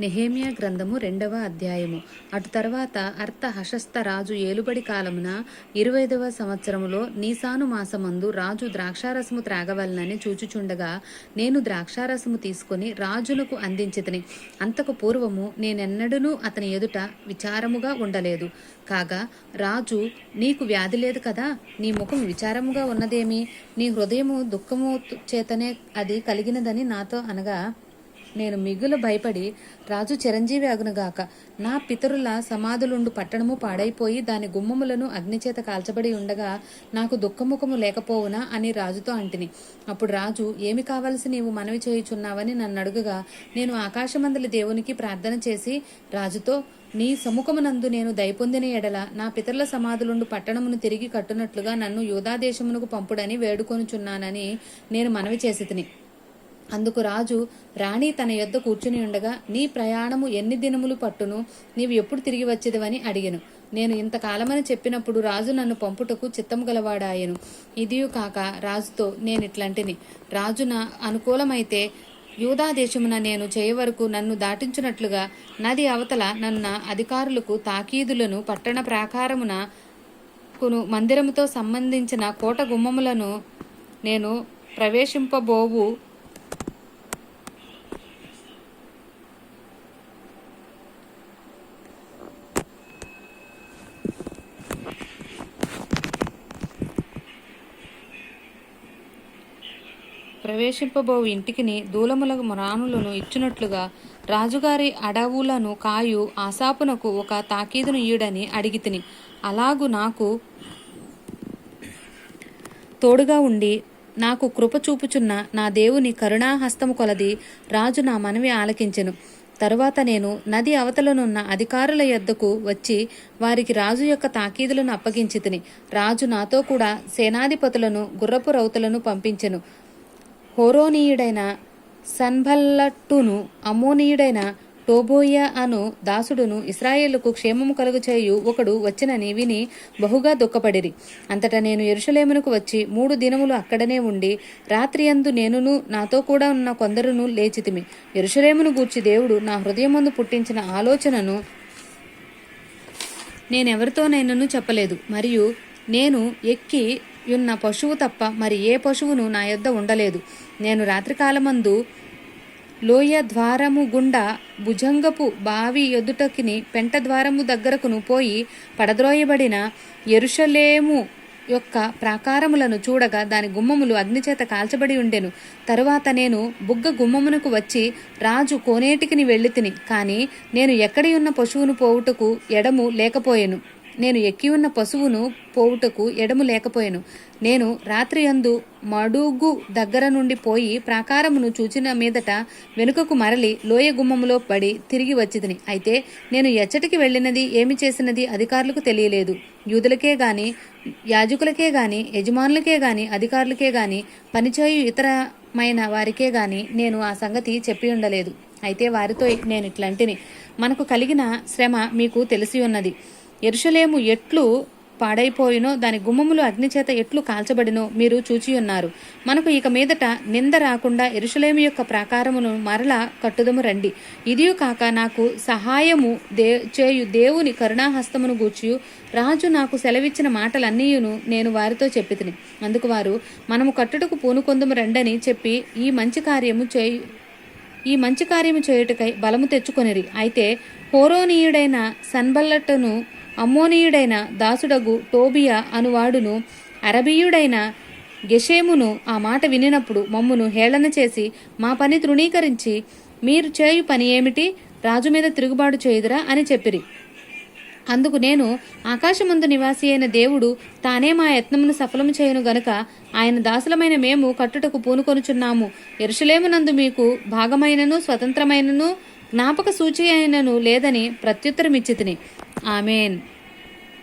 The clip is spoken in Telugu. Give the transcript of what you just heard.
నెహేమియా గ్రంథము రెండవ అధ్యాయము. అటు తర్వాత అర్థ హశస్త రాజు ఏలుబడి కాలమున ఇరవైదవ సంవత్సరములో నీసాను మాసమందు రాజు ద్రాక్షారసము త్రాగవలనని చూచుచుండగా నేను ద్రాక్షారసము తీసుకొని రాజునకు అందించితిని అంతకు పూర్వము నేనెన్నడూనూ అతని ఎదుట విచారముగా ఉండలేదు. కాగా రాజు నీకు వ్యాధి లేదు కదా? నీ ముఖం విచారముగా ఉన్నదేమి? నీ హృదయము దుఃఖము చేతనే అది కలిగినదని నాతో అనగా నేను మిగులు భయపడి రాజు చిరంజీవి అగునుగాక నా పితరుల సమాధులుండు పట్టణము పాడైపోయి దాని గుమ్మములను అగ్నిచేత కాల్చబడి ఉండగా నాకు దుఃఖముఖము లేకపోవునా అని రాజుతో అంటిని. అప్పుడు రాజు ఏమి కావలసి నీవు మనవి చేయుచున్నావని నన్ను అడుగగా నేను ఆకాశమందలి దేవునికి ప్రార్థన చేసి రాజుతో నీ సముఖమునందు నేను దయపొందిన ఎడల నా పితరుల సమాధులుండు పట్టణమును తిరిగి కట్టునట్లుగా నన్ను యూదాదేశమునకు పంపుడని వేడుకొనుచున్నానని నేను మనవి చేసి తిని అందుకు రాజు రాణి తన యొద్ద కూర్చుని ఉండగా నీ ప్రయాణము ఎన్ని దినములు పట్టును? నీవు ఎప్పుడు తిరిగి వచ్చేదివని అడిగాను. నేను ఇంతకాలమని చెప్పినప్పుడు రాజు నన్ను పంపుటకు చిత్తం గలవాడాయను. ఇదియు కాక రాజుతో నేను ఇట్లాంటిని. రాజు నా అనుకూలమైతే యూదాదేశమున నేను చేయవరకు నన్ను దాటించున్నట్లుగా నది అవతల నన్న అధికారులకు తాకీదులను పట్టణ ప్రాకారమున కును మందిరముతో సంబంధించిన కోట గుమ్మములను నేను ప్రవేశింపబోవు ప్రవేశింపబోవు ఇంటికిని దూలములకు రాణులను ఇచ్చినట్లుగా రాజుగారి అడవులను కాయు ఆశాపునకు ఒక తాకీదును ఈడని అడిగి తిని అలాగు నాకు తోడుగా ఉండి నాకు కృప చూపుచున్న నా దేవుని కరుణాహస్తము కొలది రాజు నా మనవి ఆలకించెను. తరువాత నేను నది అవతలనున్న అధికారుల యొద్దకు వచ్చి వారికి రాజు యొక్క తాకీదులను అప్పగించి తిని రాజు నాతో కూడా సేనాధిపతులను గుర్రపు రౌతులను పంపించెను. హోరోనీయుడైన సన్భల్లట్టును అమ్మోనీయుడైన టోబోయ అను దాసుడును ఇస్రాయేలుకు క్షేమము కలుగు చేయు ఒకడు వచ్చినని విని బహుగా దుఃఖపడిరి. అంతటా నేను ఎరుషలేమునకు వచ్చి మూడు దినములు అక్కడనే ఉండి రాత్రి అందు నేనును నాతో కూడా ఉన్న కొందరును లేచితిమి. ఎరుషలేమును గూర్చి దేవుడు నా హృదయమందు పుట్టించిన ఆలోచనను నేనెవరితోనైనను చెప్పలేదు. మరియు నేను ఎక్కి ఉన్న పశువు తప్ప మరి ఏ పశువును నా యొద్ద ఉండలేదు. నేను రాత్రికాలమందు లోయ ద్వారము గుండా భుజంగపు బావి ఎదుటకిని పెంట ద్వారము దగ్గరకును పోయి పడద్రోయబడిన ఎరుషలేము యొక్క ప్రాకారములను చూడగా దాని గుమ్మములు అగ్నిచేత కాల్చబడి ఉండెను. తరువాత నేను బుగ్గ గుమ్మమునకు వచ్చి రాజు కోనేటికిని వెళ్ళి తిని కానీ నేను ఎక్కడి ఉన్న పశువును పోవుటకు ఎడము లేకపోయెను. నేను ఎక్కి ఉన్న పశువును పోవుటకు ఎడము లేకపోయాను. నేను రాత్రి అందు మడుగు దగ్గర నుండి పోయి ప్రాకారమును చూచిన మీదట వెనుకకు మరలి లోయ గుమ్మములో పడి తిరిగి వచ్చిదని అయితే నేను ఎచ్చటికి వెళ్ళినది ఏమి చేసినది అధికారులకు తెలియలేదు. యూదులకే గాని యాజకులకే గాని యజమానులకే గాని అధికారులకే గాని పనిచేయు ఇతరమైన వారికే గాని నేను ఆ సంగతి చెప్పి ఉండలేదు. అయితే వారితో నేను ఇట్లాంటిని. మనకు కలిగిన శ్రమ మీకు తెలిసి ఉన్నది. ఎరుషలేము ఎట్లు పాడైపోయినో దాని గుమ్మములు అగ్నిచేత ఎట్లు కాల్చబడినో మీరు చూచి ఉన్నారు. మనకు ఇక మీదట నింద రాకుండా ఎరుషలేము యొక్క ప్రాకారమును మరలా కట్టుదము రండి. ఇదియు కాక నాకు సహాయము దే చేయు దేవుని కరుణాహస్తమును గూర్చి రాజు నాకు సెలవిచ్చిన మాటలన్నీయును నేను వారితో చెప్పితిని. అందుకు వారు మనము కట్టుటకు పూనుకొందుము రండని చెప్పి ఈ మంచి కార్యము చేయు ఈ మంచి కార్యము చేయుటకై బలము తెచ్చుకొనిరి. అయితే హోరోనీయుడైన సన్బల్లట్టును అమ్మోనీయుడైన దాసుడగు టోబియా అనువాడును అరబీయుడైన గెషేమును ఆ మాట వినినప్పుడు మమ్మును హేళన చేసి మా పని తృణీకరించి మీరు చేయు పని ఏమిటి? రాజు మీద తిరుగుబాటు చేయుదురా అని చెప్పిరి. అందుకు నేను ఆకాశమందు నివాసి అయిన దేవుడు తానే మా యత్నమును సఫలము చేయను గనుక ఆయన దాసులమైన మేము కట్టుటకు పూనుకొనుచున్నాము. ఎరుషలేమునందు మీకు భాగమైనను స్వతంత్రమైనను జ్ఞాపక సూచి అయినను లేదని ప్రత్యుత్తరమిచ్చితిని. ఆమెన్.